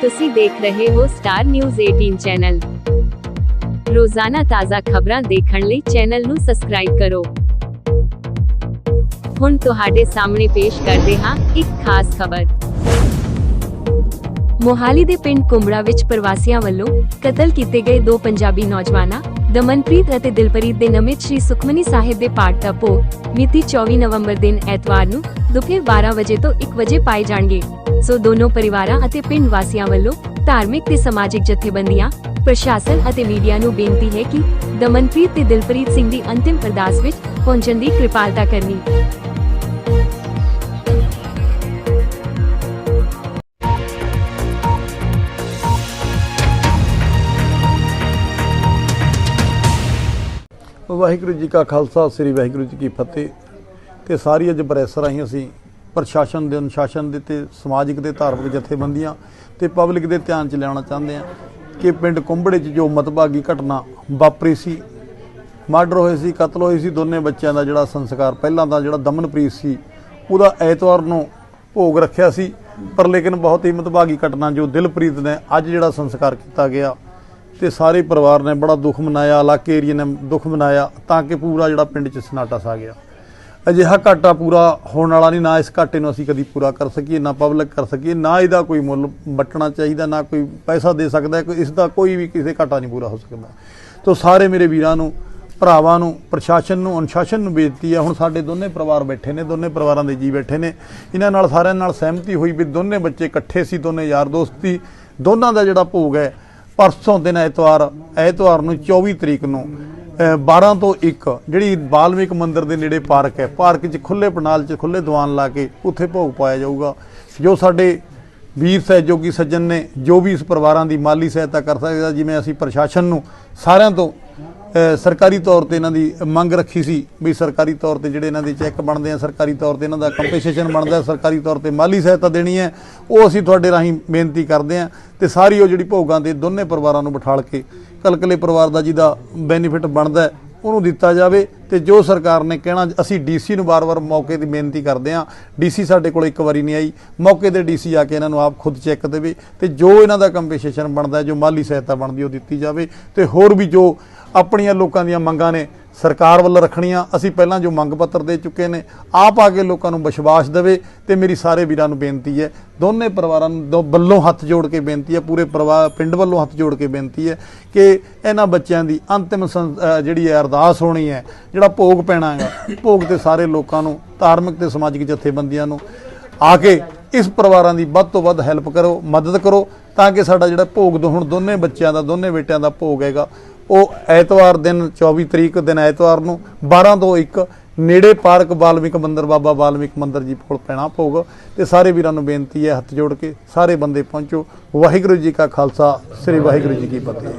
ਤੁਸੀਂ ਦੇਖ ਰਹੇ ਹੋ ਸਟਾਰ ਨਿਊਜ਼ 18 ਚੈਨਲ ਰੋਜ਼ਾਨਾ ਤਾਜ਼ਾ ਖਬਰਾਂ ਦੇਖਣ ਲਈ ਚੈਨਲ ਨੂੰ ਸਬਸਕ੍ਰਾਈਬ ਕਰੋ। ਹੁਣ ਤੁਹਾਡੇ ਸਾਹਮਣੇ ਪੇਸ਼ ਕਰਦੇ ਹਾਂ ਇੱਕ ਖਾਸ ਖਬਰ। ਮੋਹਾਲੀ ਦੇ ਪਿੰਡ ਕੁੰਬੜਾ ਵਿੱਚ ਪ੍ਰਵਾਸੀਆਂ ਵੱਲੋਂ ਕਤਲ ਕੀਤੇ ਗਏ ਦੋ ਪੰਜਾਬੀ ਨੌਜਵਾਨਾਂ, ਦਮਨਪ੍ਰੀਤ ਅਤੇ ਦਿਲਪ੍ਰੀਤ ਦੇ ਨਮਿਤ ਸ਼੍ਰੀ ਸੁਖਮਨੀ ਸਾਹਿਬ ਦੇ ਪਾਠ ਦਾ ਭੋਗ ਮਿਤੀ 24 ਨਵੰਬਰ ਦਿਨ ਐਤਵਾਰ ਨੂੰ ਦੁਪਹਿਰ 12 ਵਜੇ ਤੋਂ 1 ਵਜੇ ਪਾਏ ਜਾਣਗੇ। ਸੋ ਦੋਨੋਂ ਪਰਿਵਾਰਾਂ ਅਤੇ ਪਿੰਡ ਵਾਸੀਆਂ ਵੱਲੋਂ ਧਾਰਮਿਕ ਤੇ ਸਮਾਜਿਕ ਜਥੇਬੰਦੀਆਂ, ਪ੍ਰਸ਼ਾਸਨ ਅਤੇ ਮੀਡੀਆ ਨੂੰ ਬੇਨਤੀ ਹੈ ਕਿ ਦਮਨਪ੍ਰੀਤ ਤੇ ਦਿਲਪ੍ਰੀਤ ਸਿੰਘ ਦੀ ਅੰਤਿਮ ਅਰਦਾਸ ਵਿੱਚ ਪਹੁੰਚਣ ਦੀ ਕਿਰਪਾਲਤਾ ਕਰਨੀ। ਵਾਹਿਗੁਰੂ ਜੀ ਕਾ ਖਾਲਸਾ, ਸ੍ਰੀ ਵਾਹਿਗੁਰੂ ਜੀ ਕੀ ਫਤਿਹ। ਤੇ ਸਾਰੀ ਅੱਜ ਪ੍ਰੈਸ ਰਾਹੀਂ ਅਸੀਂ ਪ੍ਰਸ਼ਾਸਨ ਦੇ ਅਨੁਸ਼ਾਸਨ ਦੇ ਤੇ ਸਮਾਜਿਕ ਤੇ ਧਾਰਮਿਕ ਜਥੇਬੰਦੀਆਂ ਤੇ ਪਬਲਿਕ ਦੇ ਧਿਆਨ ਚ ਲਿਆਉਣਾ ਚਾਹੁੰਦੇ ਹਾਂ ਕਿ ਪਿੰਡ ਕੁੰਬੜੇ 'ਚ ਜੋ ਮਤਭਾਗੀ ਘਟਨਾ ਵਾਪਰੀ ਸੀ, ਮਰਡਰ ਹੋਏ ਸੀ, ਕਤਲ ਹੋਏ ਸੀ, ਦੋਨੇ ਬੱਚਿਆਂ ਦਾ ਜਿਹੜਾ ਸੰਸਕਾਰ, ਪਹਿਲਾਂ ਦਾ ਜਿਹੜਾ ਦਮਨਪ੍ਰੀਤ ਸੀ, ਉਹਦਾ ਐਤਵਾਰ ਨੂੰ ਭੋਗ ਰੱਖਿਆ ਸੀ। ਪਰ ਲੇਕਿਨ ਬਹੁਤ ਹੀ ਮਤਭਾਗੀ ਘਟਨਾ ਜੋ ਦਿਲਪ੍ਰੀਤ ਨੇ ਅੱਜ ਜਿਹੜਾ ਸੰਸਕਾਰ ਕੀਤਾ ਗਿਆ ਤੇ ਸਾਰੇ ਪਰਿਵਾਰ ਨੇ ਬੜਾ ਦੁੱਖ ਮਨਾਇਆ, ਇਲਾਕੇ ਏਰੀਏ ਨੇ ਦੁੱਖ ਮਨਾਇਆ ਤਾਂ ਕਿ ਪੂਰਾ ਜਿਹੜਾ ਪਿੰਡ 'ਚ ਸਨਾਟਾ ਛਾ ਗਿਆ। ਅਜਿਹਾ ਘਾਟਾ ਪੂਰਾ ਹੋਣ ਵਾਲਾ ਨਹੀਂ ਨਾ ਇਸ ਘਾਟੇ ਨੂੰ ਅਸੀਂ ਕਦੀ ਪੂਰਾ ਕਰ ਸਕੀਏ ਨਾ ਪਬਲਿਕ ਕਰ ਸਕੀਏ ਨਾ ਇਹਦਾ ਕੋਈ ਮੁੱਲ ਵੱਟਣਾ ਚਾਹੀਦਾ ਨਾ ਕੋਈ ਪੈਸਾ ਦੇ ਸਕਦਾ ਹੈ, ਕੋਈ ਇਸ ਦਾ ਕੋਈ ਵੀ ਕਿਸੇ ਘਾਟਾ ਨਹੀਂ ਪੂਰਾ ਹੋ ਸਕਦਾ। ਤੋ ਸਾਰੇ ਮੇਰੇ ਵੀਰਾਂ ਨੂੰ ਭਰਾਵਾਂ ਨੂੰ ਪ੍ਰਸ਼ਾਸਨ ਨੂੰ ਅਨੁਸ਼ਾਸਨ ਨੂੰ ਬੇਨਤੀ ਹੈ ਹੁਣ ਸਾਡੇ ਦੋਨੇ ਪਰਿਵਾਰ ਬੈਠੇ ਨੇ ਦੋਨੇ ਪਰਿਵਾਰਾਂ ਦੇ ਜੀ ਬੈਠੇ ਨੇ। ਇਹਨਾਂ ਨਾਲ ਸਾਰਿਆਂ ਨਾਲ ਸਹਿਮਤੀ ਹੋਈ ਵੀ ਦੋਨੇ ਬੱਚੇ ਇਕੱਠੇ ਸੀ ਦੋਨੇ ਯਾਰ ਦੋਸਤ ਸੀ। ਦੋਨਾਂ ਦਾ ਜਿਹੜਾ ਭੋਗ ਹੈ ਪਰਸੋਂ ਦਿਨ ਐਤਵਾਰ ਐਤਵਾਰ ਨੂੰ 24 ਤਰੀਕ ਨੂੰ ਅਹ 12 ਤੋਂ 1 ਜਿਹੜੀ ਬਾਲਮਿਕ ਮੰਦਿਰ ਦੇ ਨੇੜੇ ਪਾਰਕ ਹੈ, ਪਾਰਕ 'ਚ ਖੁੱਲੇ ਪਨਾਲ 'ਚ ਖੁੱਲੇ ਦੀਵਾਨ ਲਾ ਕੇ ਉੱਥੇ ਭੋਗ ਪਾਇਆ ਜਾਊਗਾ। ਜੋ ਸਾਡੇ ਵੀਰ ਸਹਿਯੋਗੀ ਸੱਜਣ ਨੇ, ਜੋ ਵੀ ਇਸ ਪਰਿਵਾਰਾਂ ਦੀ ਮਾਲੀ ਸਹਾਇਤਾ ਕਰ ਸਕਦਾ, ਜਿਵੇਂ ਅਸੀਂ ਪ੍ਰਸ਼ਾਸਨ ਨੂੰ ਸਾਰਿਆਂ ਤੋਂ ਸਰਕਾਰੀ ਤੌਰ ਤੇ ਇਹਨਾਂ ਦੀ ਮੰਗ ਰੱਖੀ ਸੀ ਵੀ ਸਰਕਾਰੀ ਤੌਰ ਤੇ ਜਿਹੜੇ ਇਹਨਾਂ ਦੇ ਚੈੱਕ ਬਣਦੇ ਆ, ਸਰਕਾਰੀ ਤੌਰ ਤੇ ਇਹਨਾਂ ਦਾ ਕੰਪਨਸੇਸ਼ਨ ਬਣਦਾ ਸਰਕਾਰੀ ਤੌਰ ਤੇ ਮਾਲੀ ਸਹਾਇਤਾ ਦੇਣੀ ਹੈ, ਉਹ ਅਸੀਂ ਤੁਹਾਡੇ ਰਾਹੀਂ ਬੇਨਤੀ ਕਰਦੇ ਆ ਤੇ ਸਾਰੀ ਉਹ ਜਿਹੜੀ ਭੋਗਾਂ ਦੇ ਦੋਨੇ ਪਰਿਵਾਰਾਂ ਨੂੰ ਬਿਠਾਲ ਕੇ ਕਲਕਲੇ ਪਰਿਵਾਰ ਦਾ ਜਿਹਦਾ ਬੈਨੀਫਿਟ ਬਣਦਾ ਉਹਨੂੰ ਦਿੱਤਾ ਜਾਵੇ ਤੇ ਜੋ ਸਰਕਾਰ ਨੇ ਕਹਿਣਾ, ਅਸੀਂ ਡੀਸੀ ਨੂੰ ਵਾਰ-ਵਾਰ ਮੌਕੇ ਦੀ ਬੇਨਤੀ ਕਰਦੇ ਹਾਂ। ਡੀਸੀ ਸਾਡੇ ਕੋਲ ਇੱਕ ਵਾਰੀ ਨਹੀਂ ਆਈ। ਮੌਕੇ ਤੇ ਡੀਸੀ ਆ ਕੇ ਇਹਨਾਂ ਨੂੰ ਆਪ ਖੁਦ ਚੈੱਕ ਦੇਵੇ ਤੇ ਜੋ ਇਹਨਾਂ ਦਾ ਕੰਪਨਸੇਸ਼ਨ ਬਣਦਾ ਜੋ ਮਾਲੀ ਸਹਾਇਤਾ ਬਣਦੀ ਉਹ ਦਿੱਤੀ ਜਾਵੇ ਤੇ ਹੋਰ ਵੀ ਜੋ ਆਪਣੀਆਂ ਲੋਕਾਂ ਦੀਆਂ ਮੰਗਾਂ ਨੇ ਸਰਕਾਰ ਵੱਲੋਂ ਰੱਖਣੀਆਂ। ਅਸੀਂ ਪਹਿਲਾਂ ਜੋ ਮੰਗ ਪੱਤਰ ਦੇ ਚੁੱਕੇ ਨੇ, ਆਪ ਆ ਕੇ ਲੋਕਾਂ ਨੂੰ ਵਿਸ਼ਵਾਸ ਦੇਵੇ ਤੇ ਮੇਰੀ ਸਾਰੇ ਵੀਰਾਂ ਨੂੰ ਬੇਨਤੀ ਹੈ, ਦੋਨੇ ਪਰਿਵਾਰਾਂ ਨੂੰ ਦੋ ਵੱਲੋਂ ਹੱਥ ਜੋੜ ਕੇ ਬੇਨਤੀ ਹੈ, ਪੂਰੇ ਪਰਿਵਾਰ ਪਿੰਡ ਵੱਲੋਂ ਹੱਥ ਜੋੜ ਕੇ ਬੇਨਤੀ ਹੈ ਕਿ ਇਹਨਾਂ ਬੱਚਿਆਂ ਦੀ ਅੰਤਿਮ ਸੰ- ਜਿਹੜੀ ਹੈ ਅਰਦਾਸ ਹੋਣੀ ਹੈ, ਜਿਹੜਾ ਭੋਗ ਪੈਣਾ ਹੈ ਭੋਗ ਤੇ ਸਾਰੇ ਲੋਕਾਂ ਨੂੰ, ਧਾਰਮਿਕ ਤੇ ਸਮਾਜਿਕ ਜਥੇਬੰਦੀਆਂ ਨੂੰ ਆ ਕੇ ਇਸ ਪਰਿਵਾਰਾਂ ਦੀ ਵੱਧ ਤੋਂ ਵੱਧ ਹੈਲਪ ਕਰੋ, ਮਦਦ ਕਰੋ, ਤਾਂ ਕਿ ਸਾਡਾ ਜਿਹੜਾ ਭੋਗ ਦੋ ਹੁਣ ਦੋਨੇ ਬੱਚਿਆਂ ਦਾ, ਦੋਨੇ ਬੇਟਿਆਂ ਦਾ ਭੋਗ ਹੈਗਾ ਉਹ ਐਤਵਾਰ ਦਿਨ 24 ਤਰੀਕ ਦਿਨ ਐਤਵਾਰ ਨੂੰ 12 ਤੋਂ 1 ਨੇੜੇ ਪਾਰਕ ਬਾਲਮਿਕ ਮੰਦਰ, ਬਾਬਾ ਬਾਲਮਿਕ ਮੰਦਰ ਜੀ ਕੋਲ ਪੈਣਾ ਭੋਗ। ਤੇ ਸਾਰੇ ਵੀਰਾਂ ਨੂੰ ਬੇਨਤੀ ਹੈ ਹੱਥ ਜੋੜ ਕੇ ਸਾਰੇ ਬੰਦੇ ਪਹੁੰਚੋ। ਵਾਹਿਗੁਰੂ ਜੀ ਕਾ ਖਾਲਸਾ, ਸ੍ਰੀ ਵਾਹਿਗੁਰੂ ਜੀ ਕੀ ਫਤਿਹ।